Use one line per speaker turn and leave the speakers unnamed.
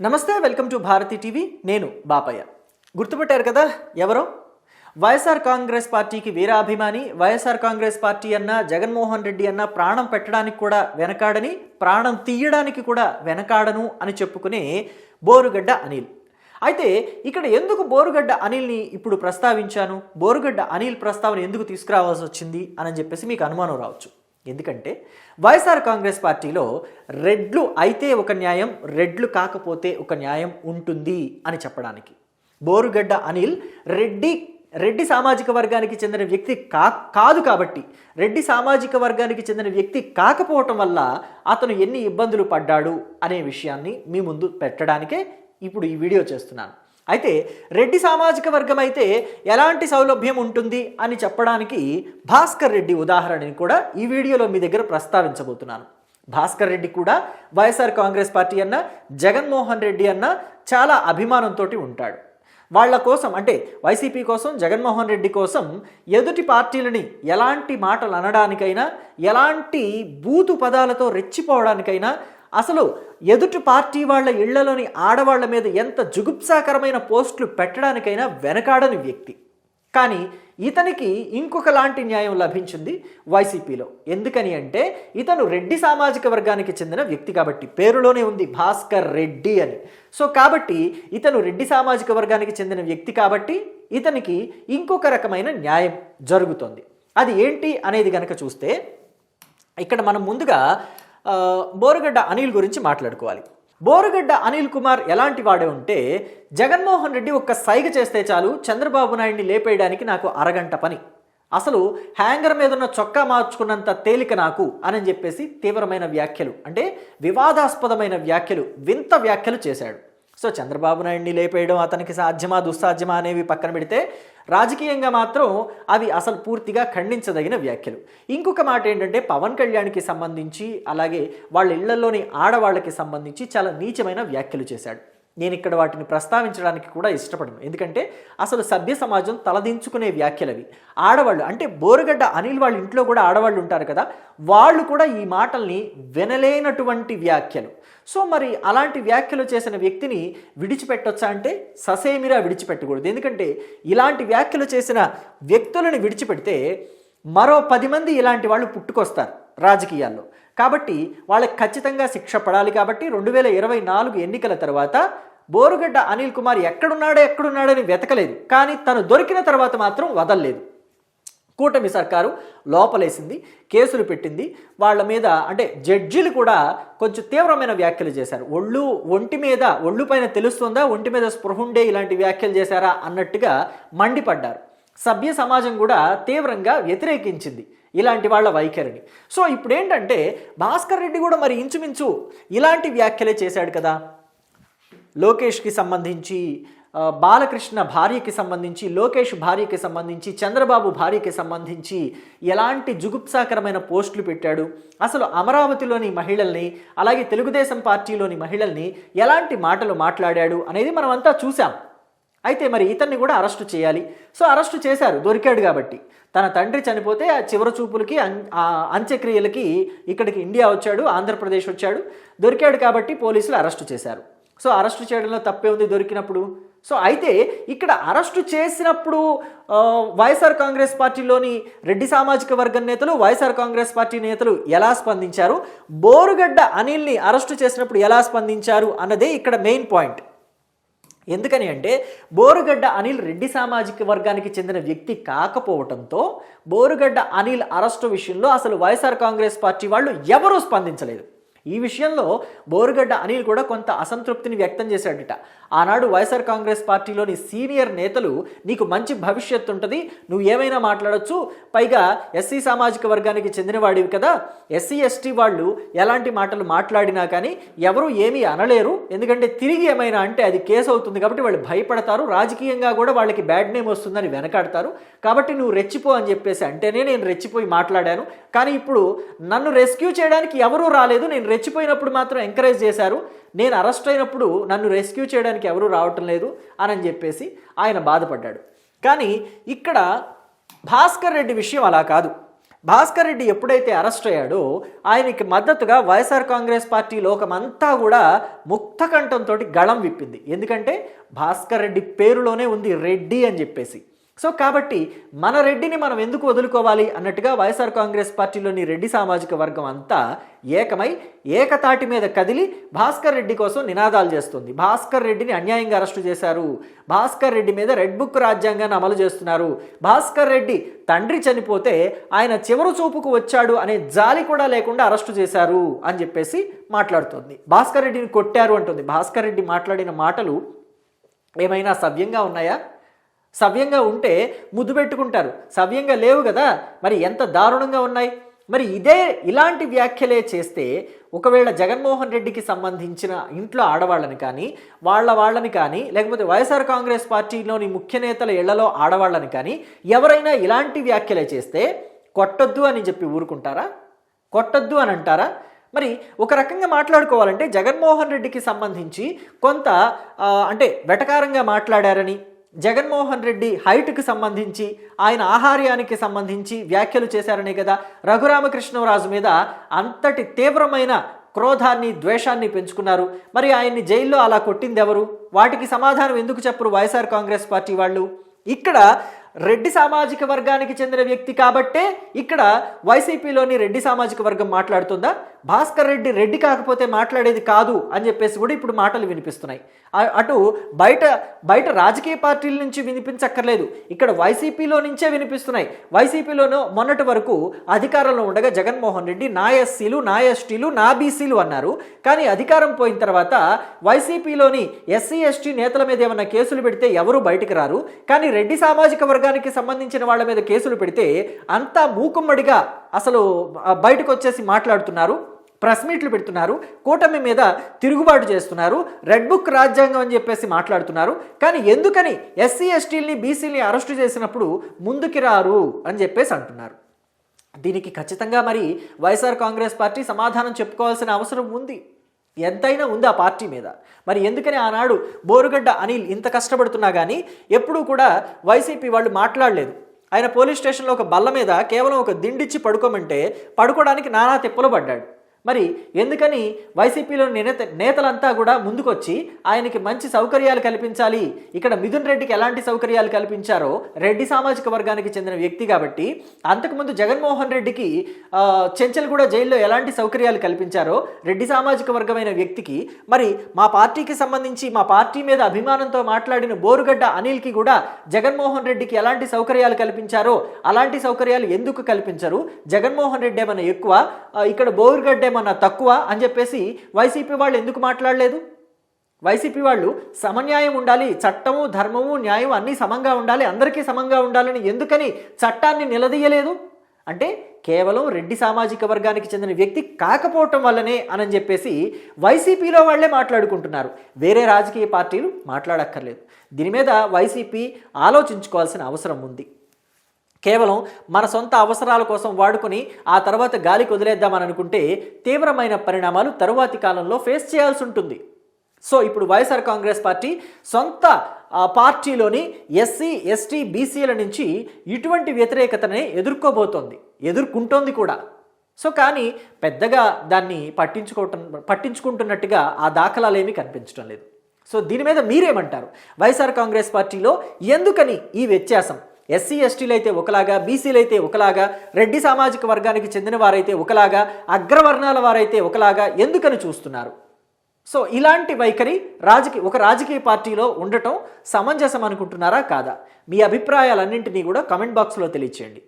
నమస్తే welcome to Bharati TV. నేను బాపయ్య. గుర్తుపెట్టారు కదా ఎవరో? వైఎస్ఆర్ కాంగ్రెస్ పార్టీకి వీరాభిమాని వైఎస్ఆర్ కాంగ్రెస్ పార్టీ అన్న జగన్మోహన్ రెడ్డి అన్న ప్రాణం పెట్టడానికి కూడా వెనకాడని ప్రాణం తీయడానికి కూడా వెనకాడను అని చెప్పుకునే బోరుగడ్డ అనిల్. అయితే ఇక్కడ ఎందుకు బోరుగడ్డ అనిల్ని ఇప్పుడు ప్రస్తావించాను? బోరుగడ్డ అనిల్ ప్రస్తావన ఎందుకు తీసుకురావాల్సి వచ్చింది? అని చెప్పేసి మీకు అనుమానం రావచ్చు. ఎందుకంటే వైఎస్ఆర్ కాంగ్రెస్ పార్టీలో రెడ్లు అయితే ఒక న్యాయం రెడ్లు కాకపోతే ఒక న్యాయం ఉంటుంది అని చెప్పడానికి. బోరుగడ్డ అనిల్ రెడ్డి రెడ్డి సామాజిక వర్గానికి చెందిన వ్యక్తి కా కాదు కాబట్టి రెడ్డి సామాజిక వర్గానికి చెందిన వ్యక్తి కాకపోవటం వల్ల అతను ఎన్ని ఇబ్బందులు పడ్డాడు అనే విషయాన్ని మీ ముందు పెట్టడానికే ఇప్పుడు ఈ వీడియో చేస్తున్నాను. అయితే రెడ్డి సామాజిక వర్గం అయితే ఎలాంటి సౌలభ్యం ఉంటుంది అని చెప్పడానికి భాస్కర్ రెడ్డి ఉదాహరణని కూడా ఈ వీడియోలో మీ దగ్గర ప్రస్తావించబోతున్నాను. భాస్కర్ రెడ్డి కూడా వైఎస్ఆర్ కాంగ్రెస్ పార్టీ అన్న జగన్మోహన్ రెడ్డి అన్న చాలా అభిమానంతో ఉంటాడు. వాళ్ళ కోసం అంటే వైసీపీ కోసం జగన్మోహన్ రెడ్డి కోసం ఎదుటి పార్టీలని ఎలాంటి మాటలు అనడానికైనా ఎలాంటి బూతు పదాలతో రెచ్చిపోవడానికైనా అసలు ఎదుటి పార్టీ వాళ్ళ ఇళ్ళలోని ఆడవాళ్ళ మీద ఎంత జుగుప్సాకరమైన పోస్టులు పెట్టడానికైనా వెనకాడని వ్యక్తి. కానీ ఇతనికి ఇంకొక లాంటి న్యాయం లభించింది వైసీపీలో. ఎందుకని అంటే ఇతను రెడ్డి సామాజిక వర్గానికి చెందిన వ్యక్తి కాబట్టి పేరులోనే ఉంది భాస్కర్ రెడ్డి అని. సో కాబట్టి ఇతను రెడ్డి సామాజిక వర్గానికి చెందిన వ్యక్తి కాబట్టి ఇతనికి ఇంకొక రకమైన న్యాయం జరుగుతుంది. అది ఏంటి అనేది కనుక చూస్తే ఇక్కడ మనం ముందుగా బోరుగడ్డ అనిల్ గురించి మాట్లాడుకోవాలి. బోరుగడ్డ అనిల్ కుమార్ ఎలాంటి వాడే ఉంటే జగన్మోహన్ రెడ్డి ఒక్క సైగ చేస్తే చాలు చంద్రబాబు నాయుడిని లేపేయడానికి నాకు అరగంట పని. అసలు హ్యాంగర్ మీద ఉన్న చొక్కా మార్చుకున్నంత తేలిక నాకు అని చెప్పేసి తీవ్రమైన వ్యాఖ్యలు అంటే వివాదాస్పదమైన వ్యాఖ్యలు వింత వ్యాఖ్యలు చేశాడు. సో చంద్రబాబు నాయుడిని లేపేయడం అతనికి సాధ్యమా దుస్సాధ్యమా అనేవి పక్కన పెడితే రాజకీయంగా మాత్రం అవి అసలు పూర్తిగా ఖండించదగిన వ్యాఖ్యలు. ఇంకొక మాట ఏంటంటే పవన్ కళ్యాణ్కి సంబంధించి అలాగే వాళ్ళ ఇళ్ళలోని ఆడవాళ్ళకి సంబంధించి చాలా నీచమైన వ్యాఖ్యలు చేశాడు. నేను ఇక్కడ వాటిని ప్రస్తావించడానికి కూడా ఇష్టపడను. ఎందుకంటే అసలు సభ్య సమాజం తలదించుకునే వ్యాఖ్యలు అవి. ఆడవాళ్ళు అంటే బోరుగడ్డ అనిల్ వాళ్ళ ఇంట్లో కూడా ఆడవాళ్ళు ఉంటారు కదా వాళ్ళు కూడా ఈ మాటల్ని వినలేనటువంటి వ్యాఖ్యలు. సో మరి అలాంటి వ్యాఖ్యలు చేసిన వ్యక్తిని విడిచిపెట్టొచ్చా అంటే ససేమిరా విడిచిపెట్టకూడదు. ఎందుకంటే ఇలాంటి వ్యాఖ్యలు చేసిన వ్యక్తులను విడిచిపెడితే మరో పది మంది ఇలాంటి వాళ్ళు పుట్టుకొస్తారు రాజకీయాల్లో. కాబట్టి వాళ్ళకి ఖచ్చితంగా శిక్ష పడాలి కాబట్టి రెండు వేల ఇరవై నాలుగు ఎన్నికల తర్వాత బోరుగడ్డ అనిల్ కుమార్ ఎక్కడున్నాడో ఎక్కడున్నాడని వెతకలేదు. కానీ తను దొరికిన తర్వాత మాత్రం వదల్లేదు. కూటమి సర్కారు లోపలేసింది కేసులు పెట్టింది. వాళ్ళ మీద అంటే జడ్జీలు కూడా కొంచెం తీవ్రమైన వ్యాఖ్యలు చేశారు. ఒళ్ళు ఒంటి మీద ఒళ్ళు పైన తెలుస్తుందా ఒంటి మీద స్పృహుండే ఇలాంటి వ్యాఖ్యలు చేశారా అన్నట్టుగా మండిపడ్డారు. సభ్య సమాజం కూడా తీవ్రంగా వ్యతిరేకించింది ఇలాంటి వాళ్ళ వైఖరిని. సో ఇప్పుడు ఏంటంటే భాస్కర్ రెడ్డి కూడా మరి ఇంచుమించు ఇలాంటి వ్యాఖ్యలే చేశాడు కదా. లోకేష్కి సంబంధించి బాలకృష్ణ భార్యకి సంబంధించి లోకేష్ భార్యకి సంబంధించి చంద్రబాబు భార్యకి సంబంధించి ఎలాంటి జుగుప్సాకరమైన పోస్టులు పెట్టాడు? అసలు అమరావతిలోని మహిళల్ని అలాగే తెలుగుదేశం పార్టీలోని మహిళల్ని ఎలాంటి మాటలు మాట్లాడాడు అనేది మనమంతా చూసాం అయితే మరి ఇతన్ని కూడా అరెస్టు చేయాలి. సో అరెస్టు చేశారు దొరికాడు కాబట్టి. తన తండ్రి చనిపోతే ఆ చివరి చూపులకి అంత్యక్రియలకి ఇక్కడికి ఇండియా వచ్చాడు ఆంధ్రప్రదేశ్ వచ్చాడు దొరికాడు కాబట్టి పోలీసులు అరెస్టు చేశారు. సో అరెస్టు చేయడంలో తప్పే ఉంది దొరికినప్పుడు. సో అయితే ఇక్కడ అరెస్టు చేసినప్పుడు వైఎస్ఆర్ కాంగ్రెస్ పార్టీలోని రెడ్డి సామాజిక వర్గం నేతలు వైఎస్ఆర్ కాంగ్రెస్ పార్టీ నేతలు ఎలా స్పందించారు? బోరుగడ్డ అనిల్ని అరెస్టు చేసినప్పుడు ఎలా స్పందించారు అన్నదే ఇక్కడ మెయిన్ పాయింట్. ఎందుకని అంటే బోరుగడ్డ అనిల్ రెడ్డి సామాజిక వర్గానికి చెందిన వ్యక్తి కాకపోవటంతో బోరుగడ్డ అనిల్ అరెస్టు విషయంలో అసలు వైఎస్ఆర్ కాంగ్రెస్ పార్టీ వాళ్ళు ఎవరూ స్పందించలేదు. ఈ విషయంలో బోరుగడ్డ అనిల్ కూడా కొంత అసంతృప్తిని వ్యక్తం చేశాడట. ఆనాడు వైఎస్ఆర్ కాంగ్రెస్ పార్టీలోని సీనియర్ నేతలు నీకు మంచి భవిష్యత్తు ఉంటుంది నువ్వు ఏమైనా మాట్లాడొచ్చు పైగా ఎస్సీ సామాజిక వర్గానికి చెందినవాడివి కదా ఎస్సీ ఎస్టీ వాళ్ళు ఎలాంటి మాటలు మాట్లాడినా కానీ ఎవరు ఏమీ అనలేరు ఎందుకంటే తిరిగి ఏమైనా అంటే అది కేసు అవుతుంది కాబట్టి వాళ్ళు భయపడతారు రాజకీయంగా కూడా వాళ్ళకి బ్యాడ్ నేమ్ వస్తుందని వెనకాడతారు. కాబట్టి నువ్వు రెచ్చిపో అని చెప్పేసి అంటేనే నేను రెచ్చిపోయి మాట్లాడాను. కానీ ఇప్పుడు నన్ను రెస్క్యూ చేయడానికి ఎవరూ రాలేదు నేను రెచ్చిపోయినప్పుడు మాత్రం ఎంకరేజ్ చేశారు. నేను అరెస్ట్ అయినప్పుడు నన్ను రెస్క్యూ చేయడానికి ఎవరూ రావటం లేదు అని చెప్పేసి ఆయన బాధపడ్డాడు. కానీ ఇక్కడ భాస్కర్ రెడ్డి విషయం అలా కాదు. భాస్కర్ రెడ్డి ఎప్పుడైతే అరెస్ట్ అయ్యాడో ఆయనకి మద్దతుగా వైఎస్ఆర్ కాంగ్రెస్ పార్టీ లోకమంతా కూడా ముక్త కంఠంతో గళం విప్పింది. ఎందుకంటే భాస్కర్ రెడ్డి పేరులోనే ఉంది రెడ్డి అని చెప్పేసి. సో కాబట్టి మన రెడ్డిని మనం ఎందుకు వదులుకోవాలి అన్నట్టుగా వైఎస్ఆర్ కాంగ్రెస్ పార్టీలోని రెడ్డి సామాజిక వర్గం అంతా ఏకమై ఏకతాటి మీద కదిలి భాస్కర్ రెడ్డి కోసం నినాదాలు చేస్తుంది. భాస్కర్ రెడ్డిని అన్యాయంగా అరెస్టు చేశారు. భాస్కర్ రెడ్డి మీద రెడ్ బుక్ రాజ్యాంగాన్ని అమలు చేస్తున్నారు. భాస్కర్ రెడ్డి తండ్రి చనిపోతే ఆయన చివరి చూపుకు వచ్చాడు అనే జాలి కూడా లేకుండా అరెస్టు చేశారు అని చెప్పేసి మాట్లాడుతుంది. భాస్కర్ రెడ్డిని కొట్టారు అంటుంది. భాస్కర్ రెడ్డి మాట్లాడిన మాటలు ఏమైనా సవ్యంగా ఉన్నాయా? సవ్యంగా ఉంటే ముద్దు పెట్టుకుంటారు. సవ్యంగా లేవు కదా మరి ఎంత దారుణంగా ఉన్నాయి? మరి ఇదే ఇలాంటి వ్యాఖ్యలే చేస్తే ఒకవేళ జగన్మోహన్ రెడ్డికి సంబంధించిన ఇంట్లో ఆడవాళ్ళని కానీ వాళ్ళ వాళ్ళని కానీ లేకపోతే వైఎస్ఆర్ కాంగ్రెస్ పార్టీలోని ముఖ్య నేతల ఇళ్ళలో ఆడవాళ్ళని కానీ ఎవరైనా ఇలాంటి వ్యాఖ్యలే చేస్తే కొట్టొద్దు అని చెప్పి ఊరుకుంటారా? కొట్టొద్దు అని అంటారా? మరి ఒక రకంగా మాట్లాడుకోవాలంటే జగన్మోహన్ రెడ్డికి సంబంధించి కొంత అంటే వెటకారంగా మాట్లాడారని జగన్మోహన్ రెడ్డి హైట్కి సంబంధించి ఆయన ఆహార్యానికి సంబంధించి వ్యాఖ్యలు చేశారనే కదా రఘురామకృష్ణరాజు మీద అంతటి తీవ్రమైన క్రోధాన్ని ద్వేషాన్ని పెంచుకున్నారు. మరి ఆయన్ని జైల్లో అలా కొట్టింది ఎవరు వాటికి సమాధానం ఎందుకు చెప్పరు వైఎస్ఆర్ కాంగ్రెస్ పార్టీ వాళ్ళు? ఇక్కడ రెడ్డి సామాజిక వర్గానికి చెందిన వ్యక్తి కాబట్టే ఇక్కడ వైసీపీలోని రెడ్డి సామాజిక వర్గం మాట్లాడుతుందా? భాస్కర్ రెడ్డి రెడ్డి కాకపోతే మాట్లాడేది కాదు అని చెప్పేసి కూడా ఇప్పుడు మాటలు వినిపిస్తున్నాయి. అటు బయట బయట రాజకీయ పార్టీల నుంచి వినిపించక్కర్లేదు. ఇక్కడ వైసీపీలో నుంచే వినిపిస్తున్నాయి. వైసీపీలోనూ మొన్నటి వరకు అధికారంలో ఉండగా జగన్మోహన్ రెడ్డి నా ఎస్సీలు నా ఎస్టీలు నా బీసీలు అన్నారు. కానీ అధికారం పోయిన తర్వాత వైసీపీలోని ఎస్సీ ఎస్టీ నేతల మీద ఏమైనా కేసులు పెడితే ఎవరు బయటకు రారు? కానీ రెడ్డి సామాజిక వర్గానికి సంబంధించిన వాళ్ళ మీద కేసులు పెడితే అంతా మూకుమ్మడిగా అసలు బయటకు వచ్చేసి మాట్లాడుతున్నారు. ప్రెస్ మీట్లు పెడుతున్నారు కూటమి మీద తిరుగుబాటు చేస్తున్నారు రెడ్ బుక్ రాజ్యాంగం అని చెప్పేసి మాట్లాడుతున్నారు. కానీ ఎందుకని ఎస్సీ ఎస్టీల్ని బీసీని అరెస్టు చేసినప్పుడు ముందుకి రారు అని చెప్పేసి అంటున్నారు. దీనికి ఖచ్చితంగా మరి వైఎస్ఆర్ కాంగ్రెస్ పార్టీ సమాధానం చెప్పుకోవాల్సిన అవసరం ఉంది. ఎంతైనా ఉంది ఆ పార్టీ మీద. మరి ఎందుకని ఆనాడు బోరుగడ్డ అనిల్ ఇంత కష్టపడుతున్నా కానీ ఎప్పుడూ కూడా వైసీపీ వాళ్ళు మాట్లాడలేదు. ఆయన పోలీస్ స్టేషన్లో ఒక బల్ల మీద కేవలం ఒక దిండిచ్చి పడుకోమంటే పడుకోవడానికి నానా తిప్పలు పడ్డాడు. మరి ఎందుకని వైసీపీలో నేత నేతలంతా కూడా ముందుకొచ్చి ఆయనకి మంచి సౌకర్యాలు కల్పించాలి. ఇక్కడ మిథున్ రెడ్డికి ఎలాంటి సౌకర్యాలు కల్పించారో రెడ్డి సామాజిక వర్గానికి చెందిన వ్యక్తి కాబట్టి అంతకుముందు జగన్మోహన్ రెడ్డికి ఆ, చెంచల్గూడ జైల్లో ఎలాంటి సౌకర్యాలు కల్పించారో రెడ్డి సామాజిక వర్గమైన వ్యక్తికి మరి మా పార్టీకి సంబంధించి మా పార్టీ మీద అభిమానంతో మాట్లాడిన బోరుగడ్డ అనిల్కి కూడా జగన్మోహన్ రెడ్డికి ఎలాంటి సౌకర్యాలు కల్పించారో అలాంటి సౌకర్యాలు ఎందుకు కల్పించరు? జగన్మోహన్ రెడ్డి ఏమైనా ఎక్కువ? ఇక్కడ బోరుగడ్డ ఏమన్నా తక్కువ అని చెప్పేసి వైసీపీ వాళ్ళు ఎందుకు మాట్లాడలేదు? వైసీపీ వాళ్ళు సమన్యాయం ఉండాలి చట్టము ధర్మము న్యాయం అన్నీ సమంగా ఉండాలి అందరికీ సమంగా ఉండాలని ఎందుకని చట్టాన్ని నిలదీయలేదు? అంటే కేవలం రెడ్డి సామాజిక వర్గానికి చెందిన వ్యక్తి కాకపోవటం వల్లనే అని చెప్పేసి వైసీపీలో వాళ్ళే మాట్లాడుకుంటున్నారు. వేరే రాజకీయ పార్టీలు మాట్లాడక్కర్లేదు. దీని మీద వైసీపీ ఆలోచించుకోవాల్సిన అవసరం ఉంది. కేవలం మన సొంత అవసరాల కోసం వాడుకొని ఆ తర్వాత గాలికి వదిలేద్దామని అనుకుంటే తీవ్రమైన పరిణామాలు తరువాతి కాలంలో ఫేస్ చేయాల్సి ఉంటుంది. సో ఇప్పుడు వైఎస్ఆర్ కాంగ్రెస్ పార్టీ సొంత పార్టీలోని ఎస్సీ ఎస్టీ బీసీల నుంచి ఇటువంటి వ్యతిరేకతని ఎదుర్కోబోతోంది. ఎదుర్కొంటోంది కూడా. సో కానీ పెద్దగా దాన్ని పట్టించుకోవటం పట్టించుకుంటున్నట్టుగా ఆ దాఖలాలేమీ కనిపించడం లేదు. సో దీని మీద మీరేమంటారు? వైఎస్ఆర్ కాంగ్రెస్ పార్టీలో ఎందుకని ఈ వ్యత్యాసం? ఎస్సీ ఎస్టీలు అయితే ఒకలాగా బీసీలు అయితే ఒకలాగా రెడ్డి సామాజిక వర్గానికి చెందిన వారైతే ఒకలాగా అగ్రవర్ణాల వారైతే ఒకలాగా ఎందుకని చూస్తున్నారు? సో ఇలాంటి వైఖరి రాజకీయ ఒక రాజకీయ పార్టీలో ఉండటం సమంజసం అనుకుంటున్నారా కాదా? మీ అభిప్రాయాలన్నింటినీ కూడా కమెంట్ బాక్స్లో తెలియచేయండి.